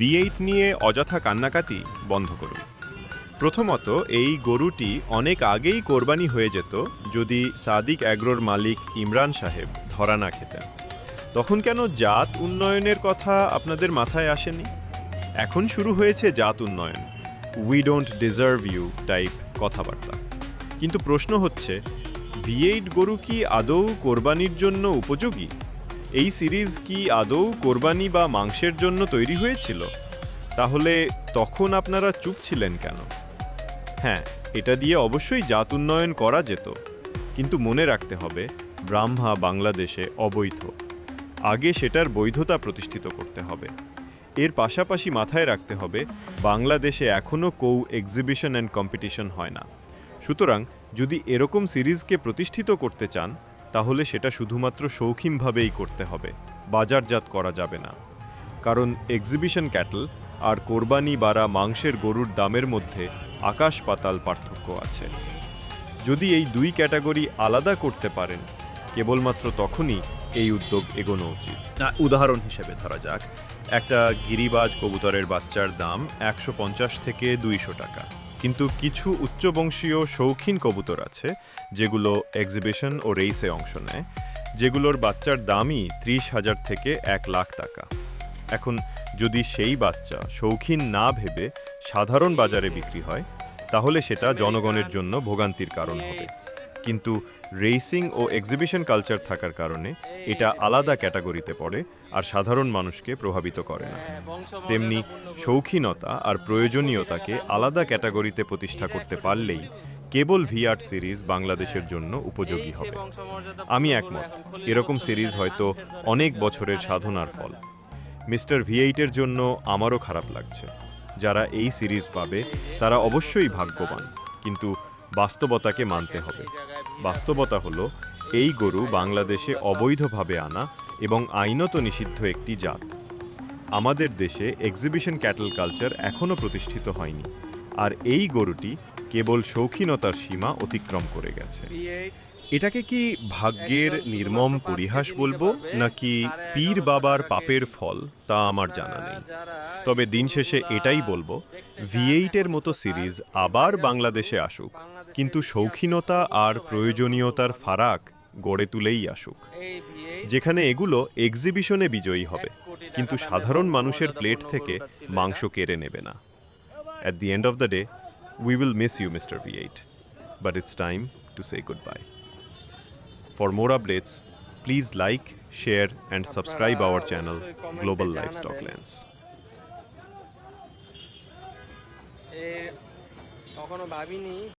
V নিয়ে অযথা কান্নাকাতি বন্ধ করুন। প্রথমত, এই গরুটি অনেক আগেই কোরবানি হয়ে যেত যদি সাদিক অ্যাগ্রোর মালিক ইমরান সাহেব ধরা না খেতেন। তখন কেন জাত উন্নয়নের কথা আপনাদের মাথায় আসেনি? এখন শুরু হয়েছে জাত উন্নয়ন। We don't deserve you type কথাবার্তা। কিন্তু প্রশ্ন হচ্ছে ভি এইট গরু কি আদৌ কোরবানির জন্য উপযোগী? এই সিরিজ কি আদৌ কোরবানি বা মাংসের জন্য তৈরি হয়েছিল? তাহলে তখন আপনারা চুপ ছিলেন কেন? হ্যাঁ এটা দিয়ে অবশ্যই জাত উন্নয়ন করা যেত। কিন্তু মনে রাখতে হবে, ব্রাহ্মা বাংলাদেশে অবৈধ। আগে সেটার বৈধতা প্রতিষ্ঠিত করতে হবে। এর পাশাপাশি মাথায় রাখতে হবে, বাংলাদেশে এখনও কৌ এক্সিবিশন অ্যান্ড কম্পিটিশন হয় না। সুতরাং যদি এরকম সিরিজকে প্রতিষ্ঠিত করতে চান তাহলে সেটা শুধুমাত্র শৌখিনভাবেই করতে হবে, বাজারজাত করা যাবে না। কারণ এক্সিবিশন ক্যাটল আর কোরবানি বাড়া মাংসের গরুর দামের মধ্যে আকাশ পাতাল পার্থক্য আছে। যদি এই দুই ক্যাটাগরি আলাদা করতে পারেন, কেবলমাত্র তখনই এই উদ্যোগ এগোনো উচিত। উদাহরণ হিসেবে ধরা যাক, একটা গিরিবাজ কবুতরের বাচ্চার দাম একশো পঞ্চাশ থেকে দুইশো টাকা। কিন্তু কিছু উচ্চবংশীয় শৌখিন কবুতর আছে, যেগুলো এক্সিবিশন ও রেইসে অংশ নেয়, যেগুলোর বাচ্চার দামই ত্রিশ হাজার থেকে এক লাখ টাকা। এখন যদি সেই বাচ্চা শৌখিন না ভেবে সাধারণ বাজারে বিক্রি হয়, তাহলে সেটা জনগণের জন্য ভোগান্তির কারণ হবে। কিন্তু রেসিং ও এক্সিবিশন কালচার থাকার কারণে এটা আলাদা ক্যাটাগরিতে পড়ে আর সাধারণ মানুষকে প্রভাবিত করে না। তেমনি শৌখিনতা আর প্রয়োজনীয়তাকে আলাদা ক্যাটাগরিতে প্রতিষ্ঠা করতে পারলেই কেবল ভিআর সিরিজ বাংলাদেশের জন্য উপযোগী হবে। আমি একমত, এরকম সিরিজ হয়তো অনেক বছরের সাধনার ফল। মিস্টার ভি এইটের জন্য আমারও খারাপ লাগছে। যারা এই সিরিজ পাবে, তারা অবশ্যই ভাগ্যবান, কিন্তু বাস্তবতাকে মানতে হবে। বাস্তবতা হলো, এই গরু বাংলাদেশে অবৈধভাবে আনা এবং আইনত নিষিদ্ধ একটি জাত। আমাদের দেশে এক্সিবিশন ক্যাটল কালচার এখনও প্রতিষ্ঠিত হয়নি, আর এই গরুটি কেবল শৌখিনতার সীমা অতিক্রম করে গেছে। এটাকে কি ভাগ্যের নির্মম পরিহাস বলব, নাকি পীর বাবার পাপের ফল, তা আমার জানা নেই। তবে দিন শেষে এটাই বলব ভি এইটের মতো সিরিজ আবার বাংলাদেশে আসুক। কিন্তু শৌখিনতা আর প্রয়োজনীয়তার ফারাক গড়ে তুলেই আসুক। যেখানে এগুলো এক্সিবিশনে বিজয়ী হবে, কিন্তু সাধারণ মানুষের প্লেট থেকে মাংস কেড়ে নেবে না। At the end of the day we will miss you mister V eight but it's time to say goodbye for more updates please like share and subscribe our channel global Livestock Lands. এ, কখনো ভাবিনি